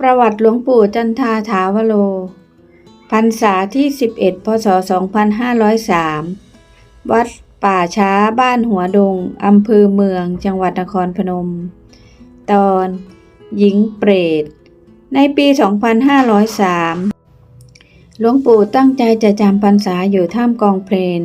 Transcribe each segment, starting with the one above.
ประวัติหลวงปู่จันทาถาวโล พรรษาที่ 11 พศ 2503 วัดป่าช้าบ้านหัวดง อำเภอเมือง จังหวัดนครพนม ตอน หญิงเปรต ในปี 2503 หลวงปู่ตั้งใจจะจำพรรษาอยู่ท่ามกองเพลน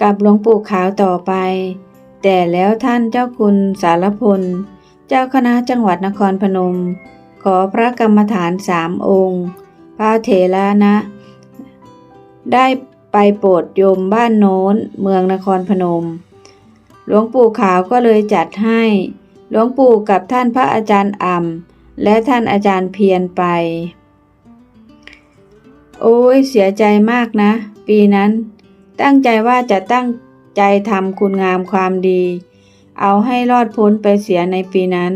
กับหลวงปู่ขาวต่อไป แต่แล้วท่านเจ้าคุณสารพล เจ้าคณะจังหวัดนครพนม ขอพระกรรมฐานสามองค์ พระเถระนะ ได้ไปโปรดโยมบ้านโน้น เมืองนครพนม หลวงปู่ขาวก็เลยจัดให้ หลวงปู่กับท่านพระอาจารย์อ่ำและท่านอาจารย์เพียรไป โอ้ยเสียใจมากนะ ปีนั้น ตั้งใจว่าจะตั้งใจทำคุณงามความดี เอาให้รอดพ้นไปเสียในปีนั้น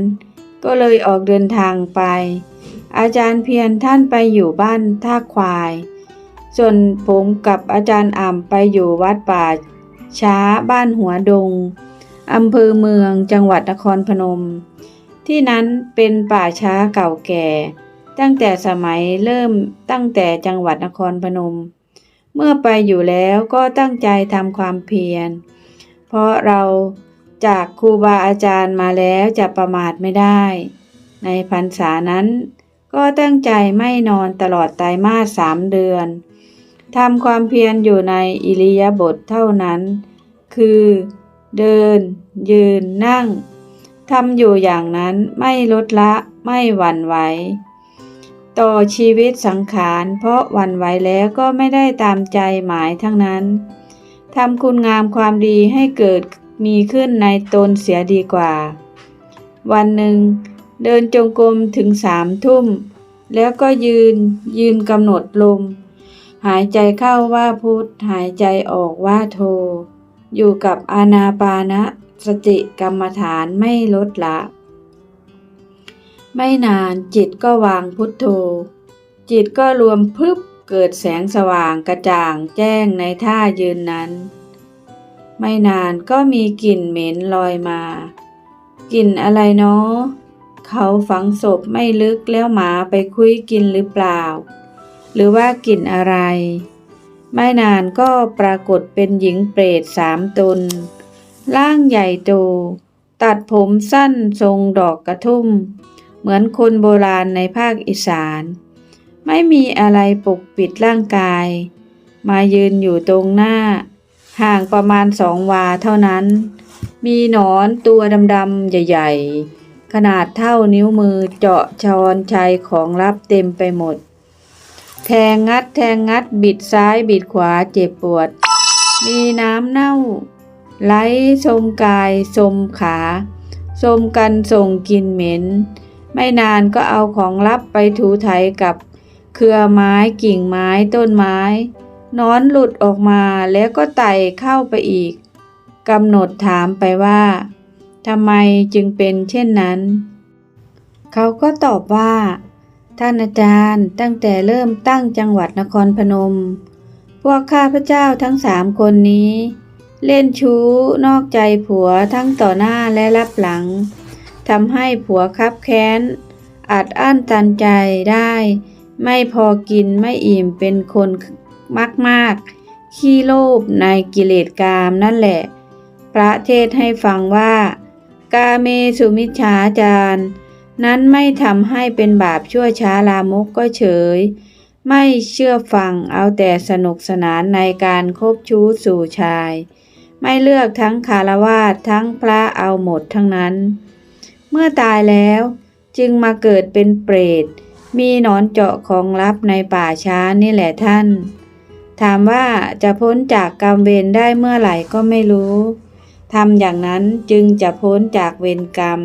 ก็เลยออกเดินทางไป อาจารย์เพียรท่านไปอยู่บ้านท่าควาย ส่วนผมกับอาจารย์อ่ำไปอยู่วัดป่า ช้าบ้านหัวดงอำเภอเมืองจังหวัดนครพนม ที่นั้นเป็นป่าช้าเก่าแก่ ตั้งแต่สมัยเริ่มตั้งแต่จังหวัดนครพนม เมื่อไปอยู่แล้วก็ตั้งใจทำความเพียร เพราะเรา จากครูบาอาจารย์มาแล้วจะประมาทไม่ได้ ในพรรษานั้น ก็ตั้งใจไม่นอนตลอดไตรมาสสามเดือนทำความเพียรอยู่ในอิริยาบถเท่านั้น คือ เดิน ยืนนั่งทำอยู่อย่างนั้นไม่ลดละไม่หวั่นไหวต่อชีวิตสังขารเพราะหวั่นไหวแล้วก็ไม่ได้ตามใจหมายทั้งนั้นทำคุณงามความดีให้เกิด มีขึ้นในตนเสียดีกว่า วันหนึ่ง เดินจงกรมถึงสามทุ่ม แล้วก็ยืนยืนกำหนดลม หายใจเข้าว่าพุทธหายใจออกว่าโท อยู่กับอานาปานะสติกรรมฐานไม่ลดละ ไม่นานจิตก็วางพุทโธ จิตก็รวมพึบเกิดแสงสว่างกระจ่างแจ้งในท่ายืนนั้น ไม่นานก็มีกลิ่นเหม็นลอยมา กลิ่นอะไรเนาะเขาฝังศพไม่ลึกแล้วหมาไปคุยกินหรือเปล่า หรือว่ากลิ่นอะไร ไม่นานก็ปรากฏเป็นหญิงเปรตสามตน ร่างใหญ่โต ตัดผมสั้นทรงดอกกระทุ่ม เหมือนคนโบราณในภาคอีสาน ไม่มีอะไรปกปิดร่างกาย มายืนอยู่ตรงหน้า ห่างประมาณสองวาเท่านั้น มีหนอนตัวดำๆใหญ่ ๆ ขนาดเท่านิ้วมือเจาะชอนชัยของลับเต็มไปหมด แทงงัดแทงงัดบิดซ้ายบิดขวาเจ็บปวด มีน้ำเน่า ไหลสมกายสมขาสมกันส่งกลินเหม็น ไม่นานก็เอาของลับไปถูไถกับเครือไม้กิ่งไม้ต้นไม้ นอนหลุดออกมาแล้วก็ไต่เข้าไปอีกกำหนดถามไปว่าทำไมจึงเป็นเช่นนั้น เขาก็ตอบว่า ท่านอาจารย์ตั้งแต่เริ่มตั้งจังหวัดนครพนม พวกข้าพเจ้าทั้งสามคนนี้ เล่นชู้นอกใจผัวทั้งต่อหน้าและรับหลังทำให้ผัวคับแค้นอัดอั้นตันใจได้ ไม่พอกินไม่อิ่มเป็นคน มากมาก ๆ ขี้โลภในกิเลสกามนั่นแหละ พระเทศให้ฟังว่า กาเมสุมิชฌาจารนั้นไม่ทำให้เป็นบาปชั่วช้าลามกก็เฉย ไม่เชื่อฟังเอาแต่สนุกสนานในการคบชู้สู่ชาย ไม่เลือกทั้งคารวาสทั้งพระเอาหมดทั้งนั้น เมื่อตายแล้วจึงมาเกิดเป็นเปรตมีหนอนเจาะของลับในป่าช้านี่แหละท่าน ถามว่าจะพ้นจากกรรมเวรได้เมื่อไหร่ก็ไม่รู้ ทำอย่างนั้นจึงจะพ้นจากเวรกรรม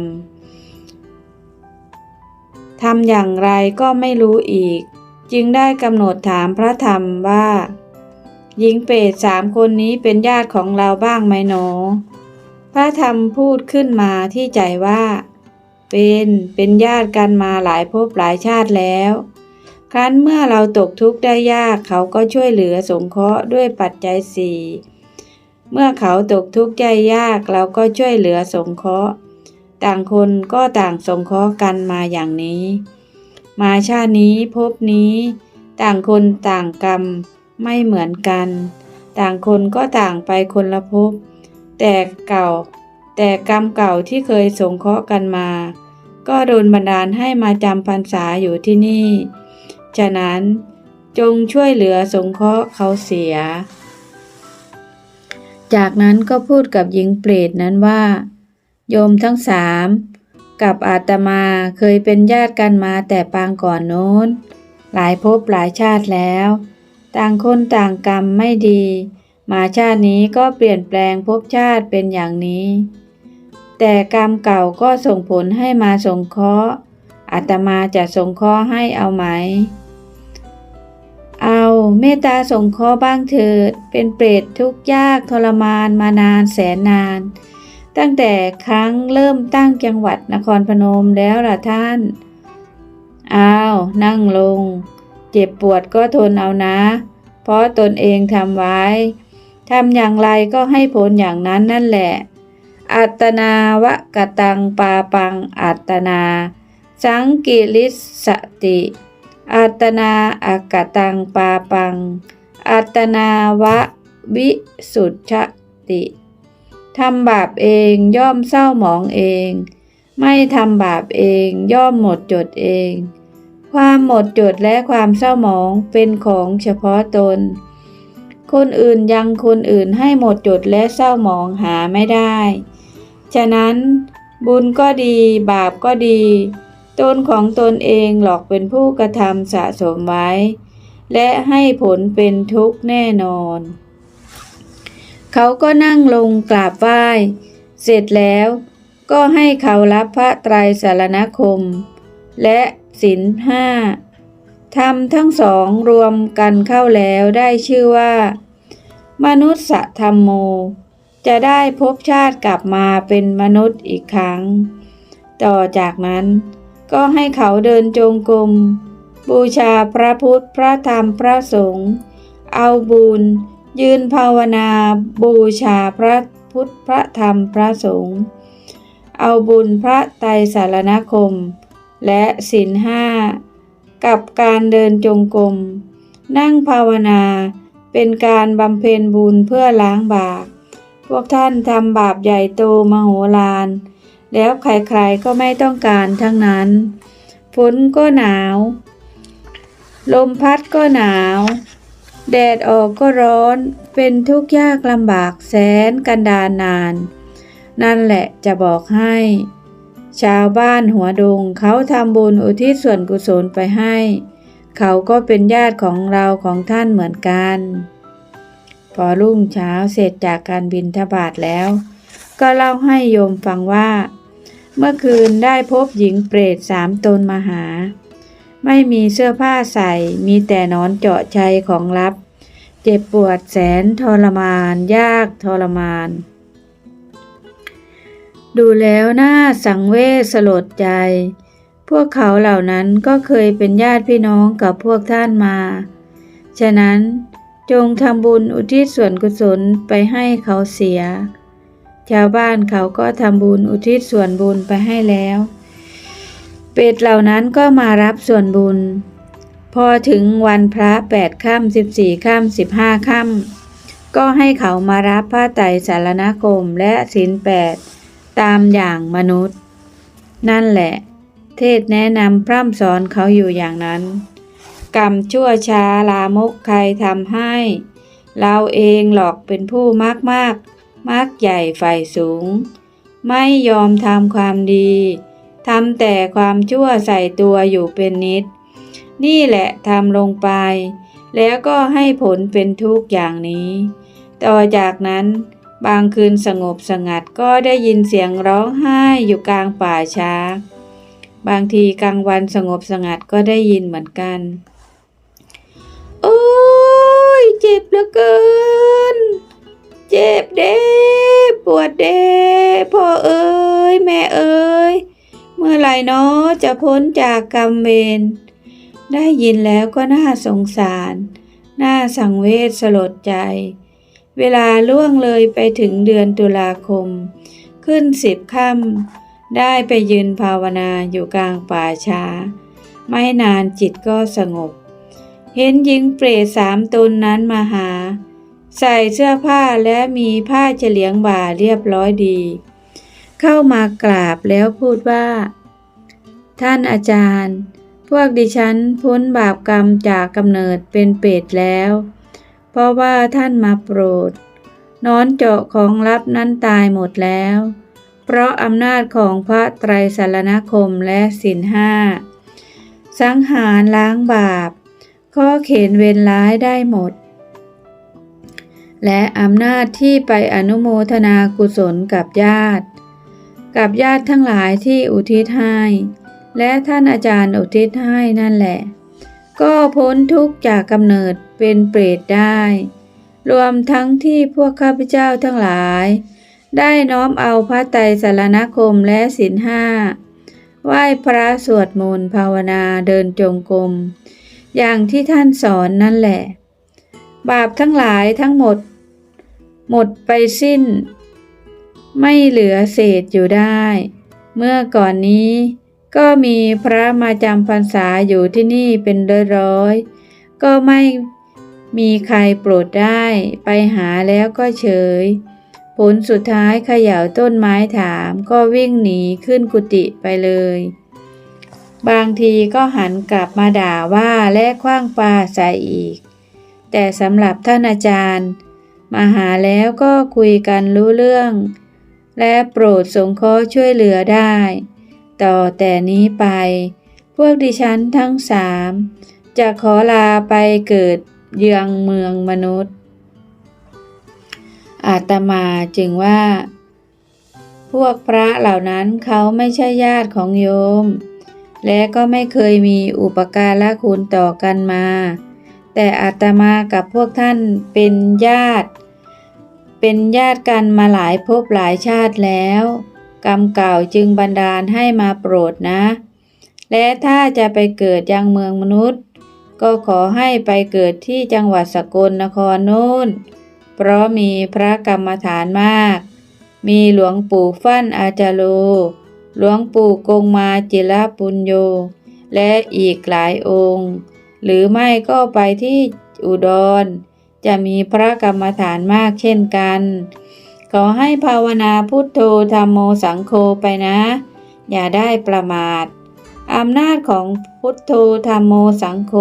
ทำอย่างไรก็ไม่รู้อีก จึงได้กำหนดถามพระธรรมว่า หญิงเปรตสามคนนี้เป็นญาติของเราบ้างไหมหนอ พระธรรมพูดขึ้นมาที่ใจว่า เป็น เป็นญาติกันมาหลายภพหลายชาติแล้ว ครั้นเมื่อเราตกทุกข์ได้ยากเขาก็ช่วยเหลือสงเคราะห์ด้วยปัจจัยสี่เมื่อเขาตกทุกข์ใจยากเราก็ช่วยเหลือสงเคราะห์ ต่างคนก็ต่างสงเคราะห์กันมาอย่างนี้ มาชาตินี้ภพนี้ ต่างคนต่างกรรมไม่เหมือนกัน ต่างคนก็ต่างไปคนละภพแต่เก่า แต่กรรมเก่าที่เคยสงเคราะห์กันมา ก็โดนบันดาลให้มาจำพรรษาอยู่ที่นี่ ฉะนั้นจงช่วยเหลือสงเคราะห์เขาเสีย จากนั้นก็พูดกับหญิงเปรตนั้นว่า โยมทั้งสามกับอาตมาเคยเป็นญาติกันมาแต่ปางก่อนโน้น หลายภพหลายชาติแล้ว ต่างคนต่างกรรมไม่ดี มาชาตินี้ก็เปลี่ยนแปลงภพชาติเป็นอย่างนี้ แต่กรรมเก่าก็ส่งผลให้มาสงเคราะห์อาตมาจะสงเคราะห์ให้เอาไหม เอาเมตตาสงเคราะห์บ้างเถิด เป็นเปรตทุกข์ยากทรมานมานานแสนนาน ตั้งแต่ครั้งเริ่มตั้งจังหวัดนครพนมแล้วล่ะท่าน อ้าวนั่งลง เจ็บปวดก็ทนเอานะ เพราะตนเองทำไว้ทำอย่างไรก็ให้ผลอย่างนั้นนั่นแหละ อัตนาวะกตังปาปังอัตนา สังกิริสติ อัตนาอากตังปาปัง อัตนาวะวิสุทธติทำบาปเองย่อมเศร้าหมองเอง ไม่ทำบาปเองย่อมหมดจดเอง ความหมดจดและความเศร้าหมองเป็นของเฉพาะตน คนอื่นยังคนอื่นให้หมดจดและเศร้าหมองหาไม่ได้ ฉะนั้นบุญก็ดีบาปก็ดี ตนของตนเองหลอกเป็นผู้กระทำสะสมไว้ และให้ผลเป็นทุกข์แน่นอน เขาก็นั่งลงกราบไหว้ เสร็จแล้วก็ให้เขารับพระไตรสารณคม และศีลห้าทำทั้งสองรวมกันเข้าแล้วได้ชื่อว่า มนุษย์ธรรมโม จะได้พบชาติกลับมาเป็นมนุษย์อีกครั้ง ต่อจากนั้น ก็ให้เขาเดินจงกรมบูชาพระพุทธพระธรรมพระสงฆ์เอาบุญ ยืนภาวนาบูชาพระพุทธพระธรรมพระสงฆ์เอาบุญพระไตรสารณคม และศีลห้ากับการเดินจงกรมนั่งภาวนาเป็นการบำเพ็ญบุญเพื่อล้างบาปพวกท่านทำบาปใหญ่โตมโหฬาร แล้วใครๆก็ไม่ต้องการทั้งนั้น ฝนก็หนาว ลมพัดก็หนาว แดดออกก็ร้อน เป็นทุกข์ยากลำบากแสนกันดารนาน นั่นแหละจะบอกให้ ชาวบ้านหัวดงเขาทำบุญอุทิศส่วนกุศลไปให้ เขาก็เป็นญาติของเราของท่านเหมือนกัน พอรุ่งเช้าเสร็จจากการบินทบาทแล้วก็เล่าให้โยมฟังว่า เมื่อคืนได้พบหญิงเปรตสามตนมาหา ไม่มีเสื้อผ้าใส่ มีแต่นอนเจาะชัยของลับ เจ็บปวดแสนทรมาน ยากทรมาน ดูแล้วน่าสังเวชสลดใจ พวกเขาเหล่านั้นก็เคยเป็นญาติพี่น้องกับพวกท่านมา ฉะนั้นจงทำบุญอุทิศส่วนกุศลไปให้เขาเสีย ชาวบ้านเขาก็ทำบุญอุทิศส่วนบุญไปให้แล้ว เป็ดเหล่านั้นก็มารับส่วนบุญ พอถึงวันพระแปดค่ำสิบสี่ค่ำสิบห้าค่ำก็ให้เขามารับผ้าไตรสารณคมและศีลแปดตามอย่างมนุษย์ นั่นแหละ เทศแนะนำพร่ำสอนเขาอยู่อย่างนั้น กรรมชั่วช้าลามกใครทำให้ เราเองหลอกเป็นผู้มากมาก มากใหญ่ไฟสูง ไม่ยอมทำความดีทำแต่ความชั่วใส่ตัวอยู่เป็นนิด นี่แหละทำลงไป แล้วก็ให้ผลเป็นทุกอย่างนี้ ต่อจากนั้นบางคืนสงบสงัดก็ได้ยินเสียงร้องไห้อยู่กลางป่าช้า บางทีกลางวันสงบสงัดก็ได้ยินเหมือนกัน โอ้ยเจ็บเหลือเกิน เจ็บเด้ปวดเด้พ่อเอ้ยแม่เอ้ยเมื่อไหร่เนาะจะพ้นจากกรรมเวรได้ยินแล้วก็น่าสงสาร น่าสังเวชสลดใจ เวลาล่วงเลยไปถึงเดือนตุลาคม ขึ้นสิบค่ำได้ไปยืนภาวนาอยู่กลางป่าช้า ไม่นานจิตก็สงบ เห็นหญิงเปรตสามตนนั้นมาหา ใส่เสื้อผ้าและมีผ้าเฉลียงบ่าเรียบร้อยดี เข้ามากราบแล้วพูดว่า ท่านอาจารย์ พวกดิฉันพ้นบาปกรรมจากกำเนิดเป็นเปรตแล้ว เพราะว่าท่านมาโปรด นอนเจาะของลับนั้นตายหมดแล้ว เพราะอำนาจของพระไตรสารณคมและศีลห้า สังหารล้างบาป ข้อเขนเวรร้ายได้หมด และอำนาจที่ไปอนุโมทนากุศลกับญาติ กับญาติทั้งหลายที่อุทิศให้ และท่านอาจารย์อุทิศให้นั่นแหละ ก็พ้นทุกข์จากกำเนิดเป็นเปรตได้ รวมทั้งที่พวกข้าพเจ้าทั้งหลาย ได้น้อมเอาพระไตรสารณคมและศีลห้าไหว้พระสวดมนต์ภาวนาเดินจงกรมอย่างที่ท่านสอนนั่นแหละ บาปทั้งหลายทั้งหมด หมดไปสิ้น ไม่เหลือเศษอยู่ได้ เมื่อก่อนนี้ก็มีพระมาจำพรรษาอยู่ที่นี่เป็นร้อยๆก็ไม่มีใครโปรดได้ไปหาแล้วก็เฉย ผลสุดท้ายเขย่าต้นไม้ถามก็วิ่งหนีขึ้นกุฏิไปเลย บางทีก็หันกลับมาด่าว่าและคว้างปลาใส่อีก แต่สำหรับท่านอาจารย์ มาหาแล้วก็คุยกันรู้เรื่อง และโปรดสงเคราะห์ช่วยเหลือได้ ต่อแต่นี้ไป พวกดิฉันทั้งสามจะขอลาไปเกิดเยืองเมืองมนุษย์ อาตมาจึงว่า พวกพระเหล่านั้นเขาไม่ใช่ญาติของโยม และก็ไม่เคยมีอุปการะคุณต่อกันมา แต่อาตมากับพวกท่านเป็นญาติ เป็นญาติกันมาหลายภพหลายชาติแล้ว กรรมเก่าจึงบันดาลให้มาโปรดนะ และถ้าจะไปเกิดยังเมืองมนุษย์ ก็ขอให้ไปเกิดที่จังหวัดสกลนครโน้น เพราะมีพระกรรมฐานมาก มีหลวงปู่ฟั่นอาจารโล หลวงปู่กงมาจิรปุญโย และอีกหลายองค์ หรือไม่ก็ไปที่อุดร จะมีพระกรรมฐานมากเช่นกัน ขอให้ภาวนาพุทโธธรรมโมสังโฆไปนะ อย่าได้ประมาทอำนาจของพุทโธธรรมโมสังโฆ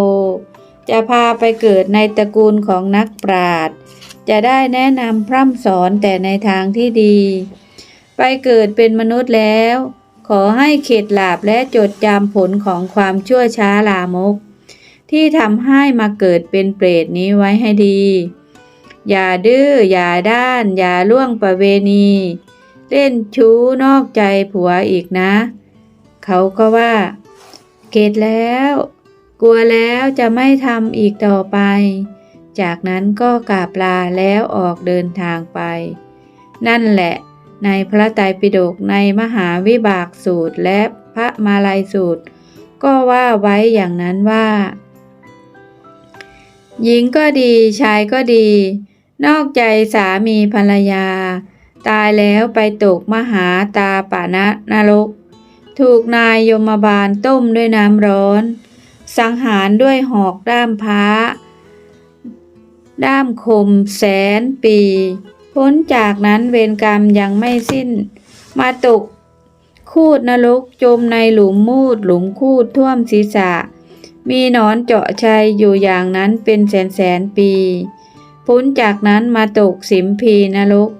จะพาไปเกิดในตระกูลของนักปราชญ์จะได้แนะนำพร่ำสอนแต่ในทางที่ดี ไปเกิดเป็นมนุษย์แล้ว ขอให้เข็ดหลาบและจดจำผลของความชั่วช้าลามก ที่ทำให้มาเกิดเป็นเปรตนี้ไว้ให้ดี อย่าดื้อ อย่าด้าน อย่าล่วงประเวณี เล่นชู้นอกใจผัวอีกนะ เขาก็ว่าเข็ดแล้ว กลัวแล้วจะไม่ทำอีกต่อไป จากนั้นก็กราบลาแล้วออกเดินทางไป นั่นแหละ ในพระไตรปิฎกในมหาวิบากสูตรและพระมาลัยสูตรก็ว่าไว้อย่างนั้นว่า หญิงก็ดีชายก็ดี นอกใจสามีภรรยา ตายแล้วไปตกมหาตาปานะนรก ถูกนายยมบาลต้มด้วยน้ำร้อน สังหารด้วยหอกด้ามพระด้ามคมแสนปี พ้นจากนั้นเวรกรรมยังไม่สิ้น มาตก คูดนรกจมในหลุมมูดหลุมคูดท่วมศีรษะ มีหนอนเจาะชัยอยู่อย่างนั้นเป็นแสนแสนปี พ้นจากนั้นมาตกสิมพีนรก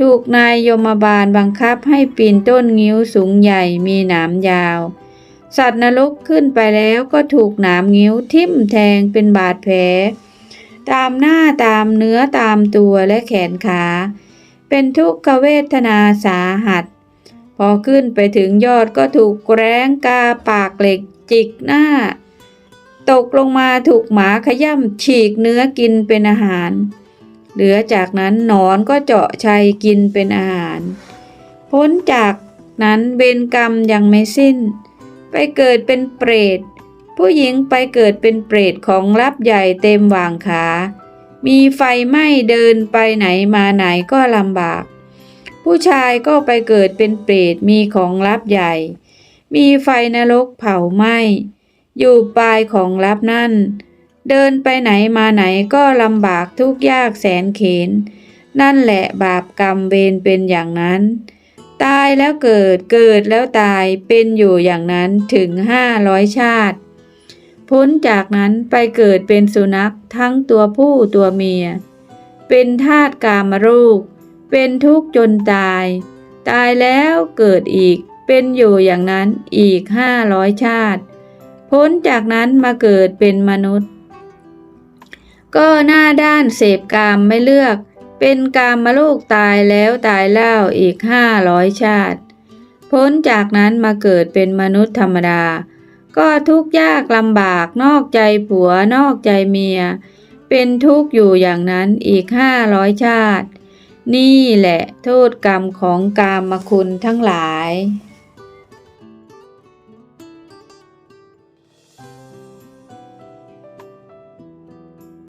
ถูกนายยมบาลบังคับให้ปีนต้นงิ้วสูงใหญ่มีหนามยาว สัตว์นรกขึ้นไปแล้วก็ถูกหนามงิ้วทิ่มแทงเป็นบาดแผล ตามหน้าตามเนื้อตามตัวและแขนขา เป็นทุกขเวทนาสาหัส พอขึ้นไปถึงยอดก็ถูกแร้งกาปากเหล็กจิกหน้า ตกลงมาถูกหมาขย่ำฉีกเนื้อกินเป็นอาหาร เหลือจากนั้นหนอนก็เจาะชัยกินเป็นอาหาร พ้นจากนั้นเวรกรรมยังไม่สิ้น ไปเกิดเป็นเปรต ผู้หญิงไปเกิดเป็นเปรตของลับใหญ่เต็มวางขา มีไฟไหม้เดินไปไหนมาไหนก็ลำบาก ผู้ชายก็ไปเกิดเป็นเปรตมีของลับใหญ่ มีไฟนรกเผาไหม้ อยู่ปลายของลับนั่น เดินไปไหนมาไหนก็ลำบากทุกข์ยากแสนเข็นนั่นแหละบาปกรรมเวรเป็นอย่างนั้น ตายแล้วเกิดเกิดแล้วตายเป็นอยู่อย่างนั้นถึงห้าร้อยชาติ พ้นจากนั้นไปเกิดเป็นสุนัขทั้งตัวผู้ตัวเมีย เป็นทาสกามรูป เป็นทุกข์จนตาย ตายแล้วเกิดอีกเป็นอยู่อย่างนั้นอีกห้าร้อยชาติ พ้นจากนั้นมาเกิดเป็นมนุษย์ ก็หน้าด้านเสพกามไม่เลือก เป็นกามมาลูกตายแล้วตายเล่าอีกห้าร้อยชาติ พ้นจากนั้นมาเกิดเป็นมนุษย์ธรรมดา ก็ทุกข์ยากลำบากนอกใจผัวนอกใจเมีย เป็นทุกข์อยู่อย่างนั้นอีกห้าร้อยชาติ นี่แหละโทษกรรมของกามคุณทั้งหลาย